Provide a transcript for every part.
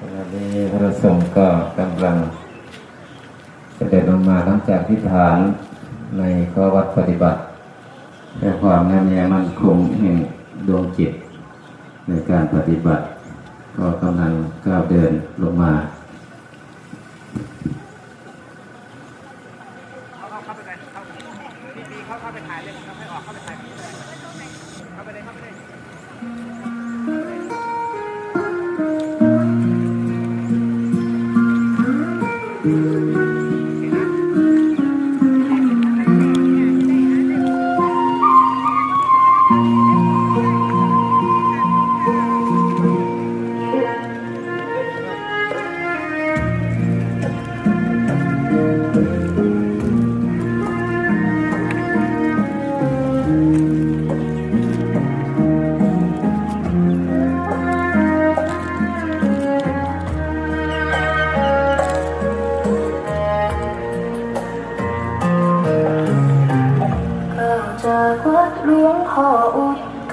วันนี้พระสงฆ์ก็กำลังเสด็จลงมาหลังจากที่ฐานในข้อวัดปฏิบัติเพื่ความแน่แน่มั่นคงแห่งดวงจิตในการปฏิบัติ ก็กำลังก้าวเดินลงมา ก้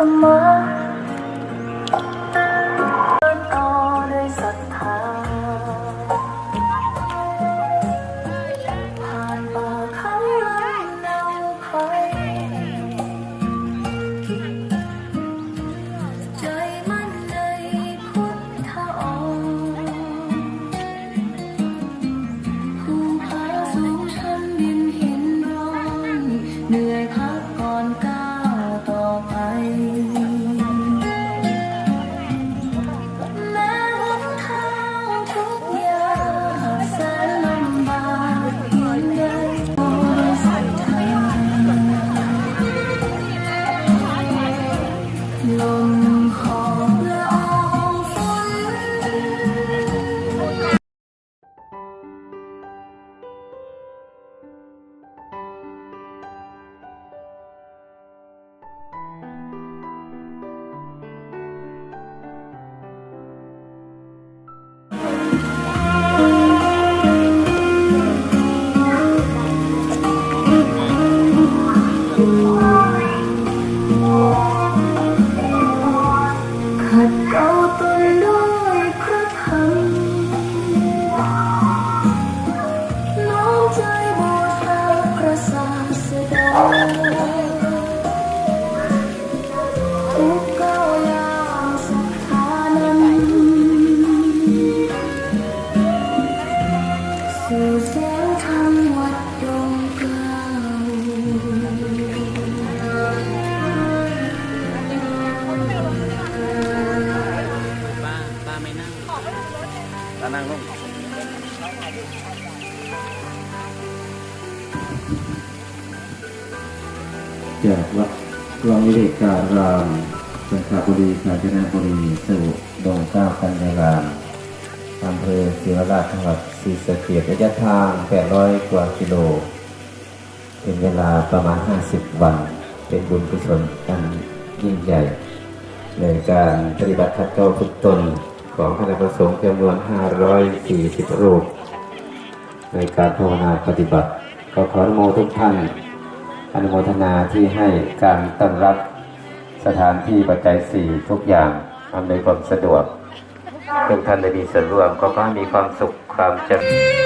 อุ จากวัดวังวิเวการามสังขบุรีกาญจนบุรีสู่ดงเก้ากันยารามอำเภอศิวราชจังหวัดศรีสะเกษระยะทาง 800 กว่ากิโล เป็นเวลาประมาณ 50 วัน เป็นบุญกุศลอันยิ่งใหญ่ ในการปฏิบัติขัดเกลาฝึกตนของคณะประสงฆ์จำนวน 540 รูป ในการภาวนาปฏิบัติ ก็ขอโมทุกท่าน อนุโมทนาที่ให้การต้อนรับสถานที่ปัจจัยสี่ทุกอย่างอำนวยความสะดวกทุกท่านได้มีส่วนร่วมก็ขอให้มีความสุขความเจริญ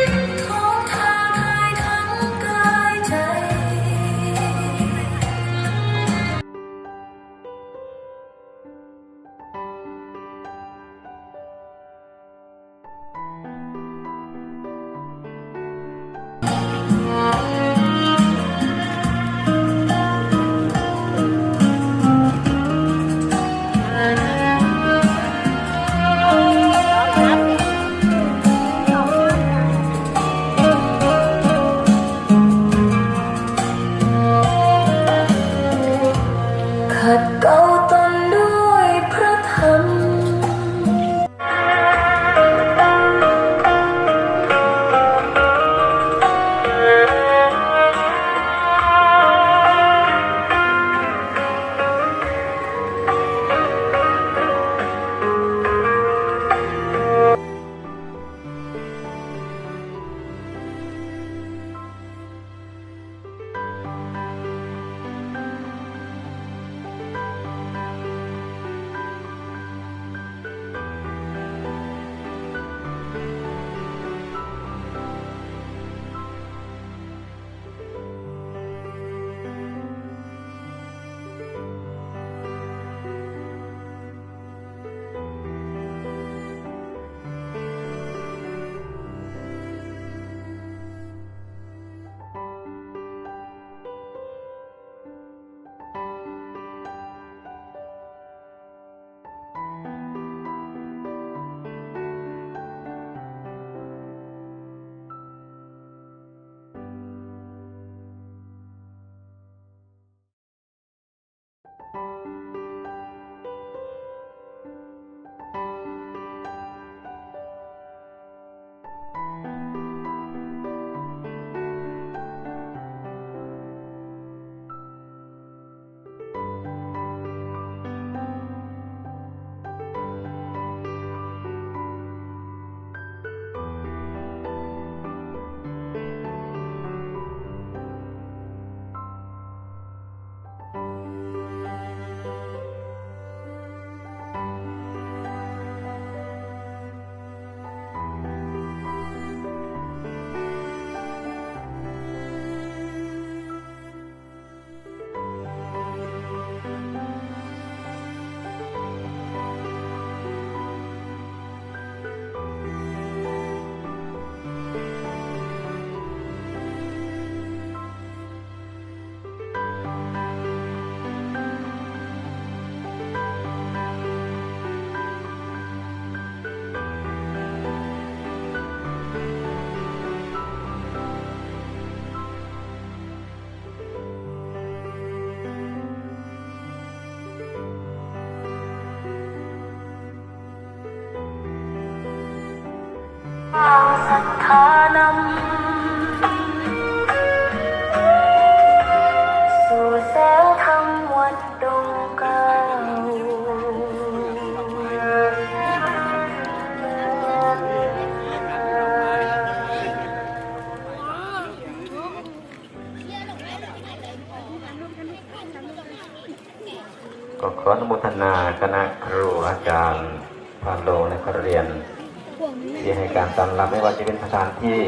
ที่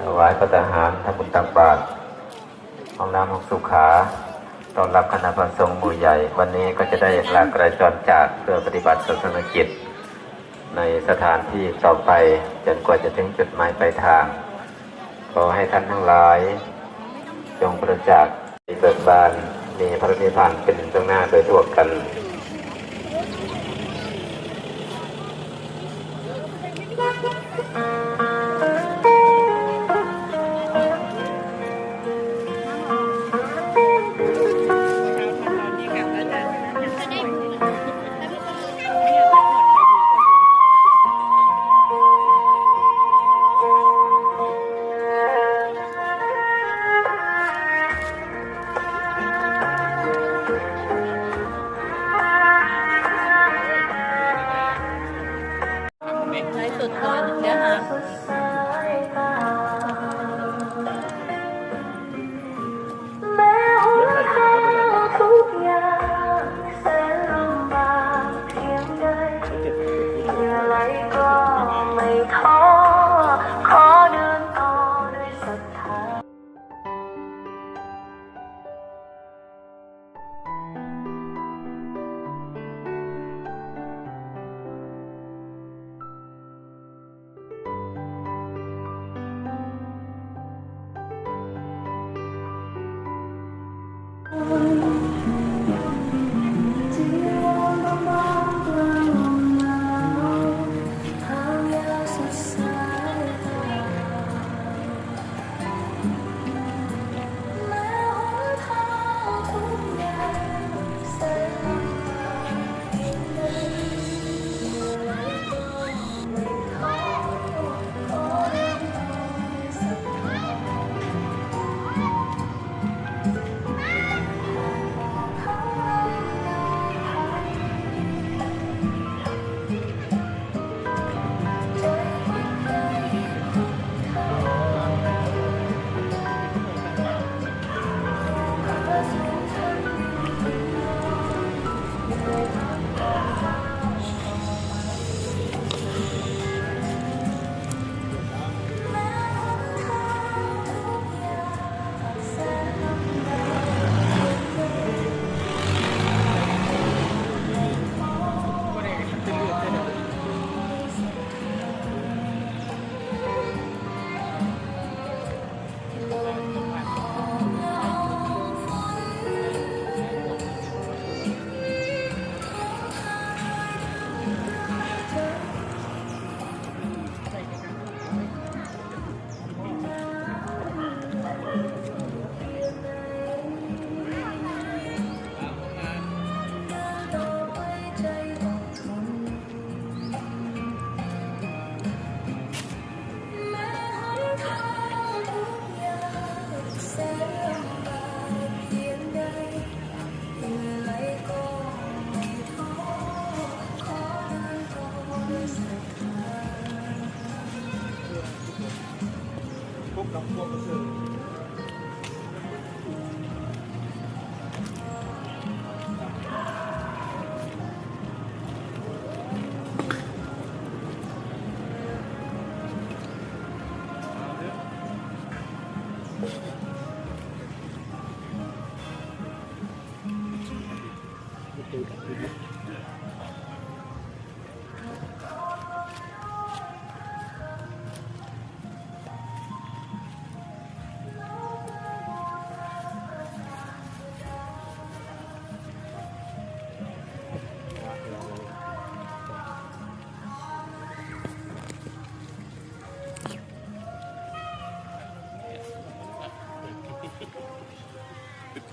ถวายพระทหารทำบุญตักบาตรห้องน้ำห้องสุขาต้อนรับคณะพระสงฆ์หมู่ใหญ่ วันนี้ก็จะได้ลากระจรจากเพื่อปฏิบัติศาสนกิจ ในสถานที่ต่อไปจนกว่าจะถึงจุดหมายปลายทาง ขอให้ท่านทั้งหลาย จงประจักษ์เบิกบานมีพระนิพพานเป็นเบื้งหน้าโดยทั่วกัน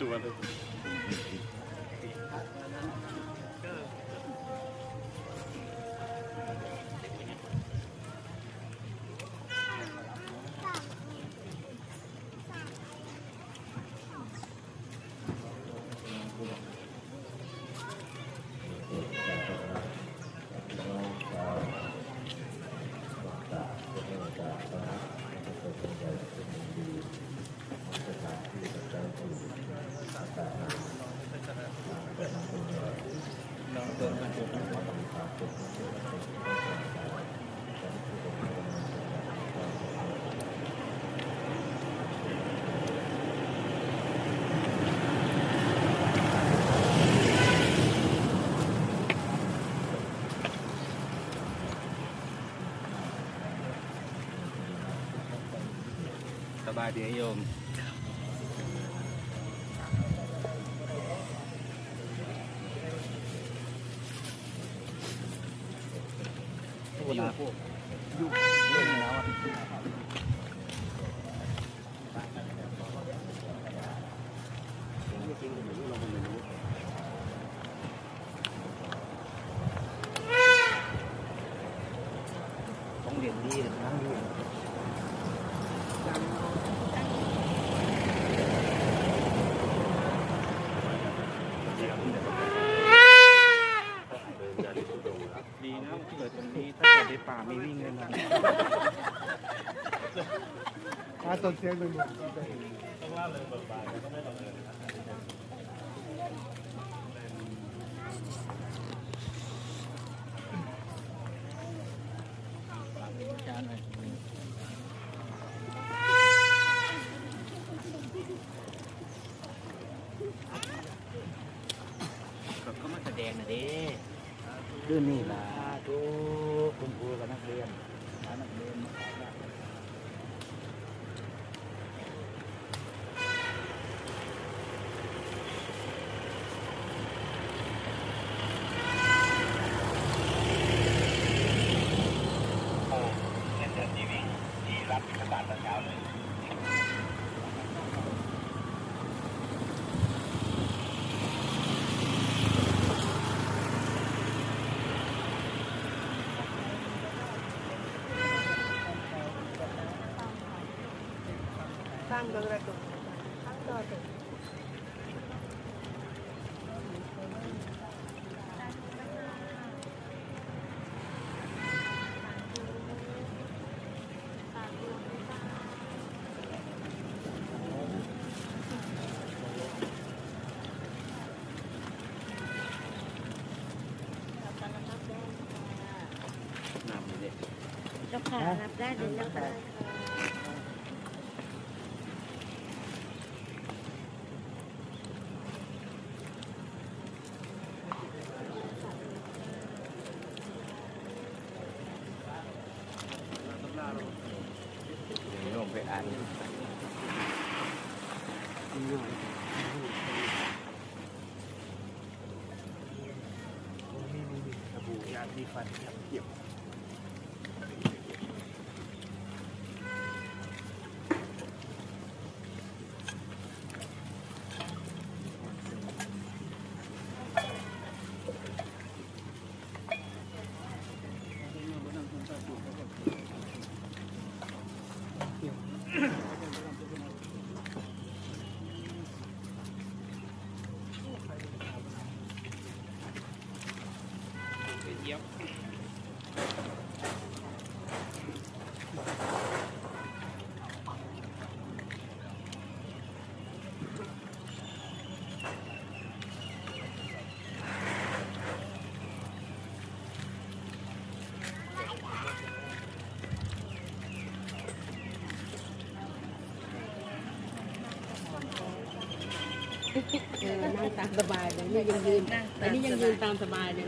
ตัว บายดีโยม ต้องเรียนดีนะอยู่ ดีนะเกิดตรงนี้ถ้าเกิดในป่าไม่วิ่งเลยนะอาต้นเสียงหนึ่งก็มาแสดงนะเด้เรื่องนี้ล่ะ ทุกคุณครูกับนัก เรียน นำเลยเจ้าค่ะรับได้เลยเจ้าค่ะโยมไปอ่าน มีมีมีสบู่ยาสีฟันเก็บ เออนั่งตามสบายเลยนี่ยังยืนอันนี้ยังยืนตามสบายเลย